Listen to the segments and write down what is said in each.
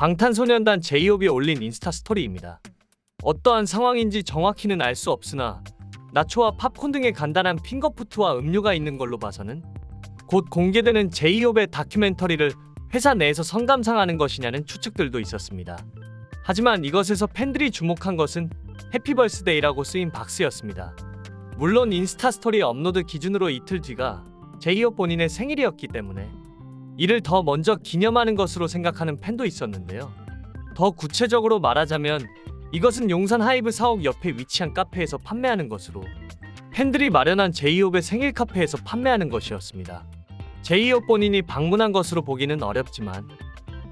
방탄소년단 제이홉이 올린 인스타 스토리입니다. 어떠한 상황인지 정확히는 알 수 없으나 나초와 팝콘 등의 간단한 핑거푸트와 음료가 있는 걸로 봐서는 곧 공개되는 제이홉의 다큐멘터리를 회사 내에서 성감상하는 것이냐는 추측들도 있었습니다. 하지만 이것에서 팬들이 주목한 것은 해피벌스데이라고 쓰인 박스였습니다. 물론 인스타 스토리 업로드 기준으로 이틀 뒤가 제이홉 본인의 생일이었기 때문에 이를 더 먼저 기념하는 것으로 생각하는 팬도 있었는데요. 더 구체적으로 말하자면 이것은 용산 하이브 사옥 옆에 위치한 카페에서 판매하는 것으로 팬들이 마련한 제이홉의 생일 카페에서 판매하는 것이었습니다. 제이홉 본인이 방문한 것으로 보기는 어렵지만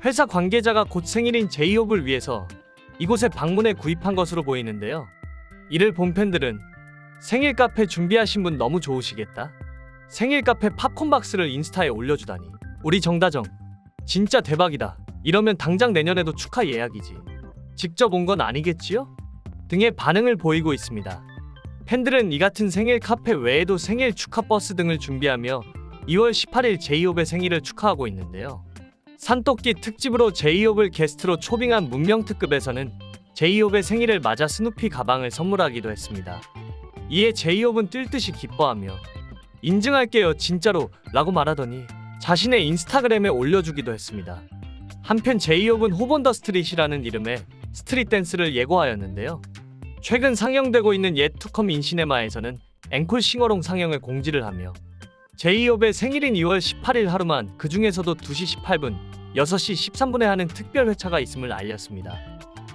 회사 관계자가 곧 생일인 제이홉을 위해서 이곳에 방문해 구입한 것으로 보이는데요. 이를 본 팬들은 생일 카페 준비하신 분 너무 좋으시겠다. 생일 카페 팝콘 박스를 인스타에 올려주다니. 우리 정다정 진짜 대박이다. 이러면 당장 내년에도 축하 예약이지. 직접 온 건 아니겠지요? 등의 반응을 보이고 있습니다. 팬들은 이 같은 생일 카페 외에도 생일 축하 버스 등을 준비하며 2월 18일 제이홉의 생일을 축하하고 있는데요. 산토끼 특집으로 제이홉을 게스트로 초빙한 문명 특급에서는 제이홉의 생일을 맞아 스누피 가방을 선물하기도 했습니다. 이에 제이홉은 뜰 듯이 기뻐하며 인증할게요 진짜로 라고 말하더니 자신의 인스타그램에 올려주기도 했습니다. 한편 제이홉은 호본더 스트릿이라는 이름의 스트릿 댄스를 예고하였는데요. 최근 상영되고 있는 옛 투컴 인시네마에서는 앵콜 싱어롱 상영을 공지를 하며 제이홉의 생일인 2월 18일 하루만 그 중에서도 2시 18분, 6시 13분에 하는 특별 회차가 있음을 알렸습니다.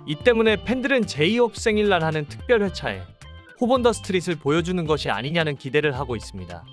이 때문에 팬들은 제이홉 생일날 하는 특별 회차에 호본더 스트릿을 보여주는 것이 아니냐는 기대를 하고 있습니다.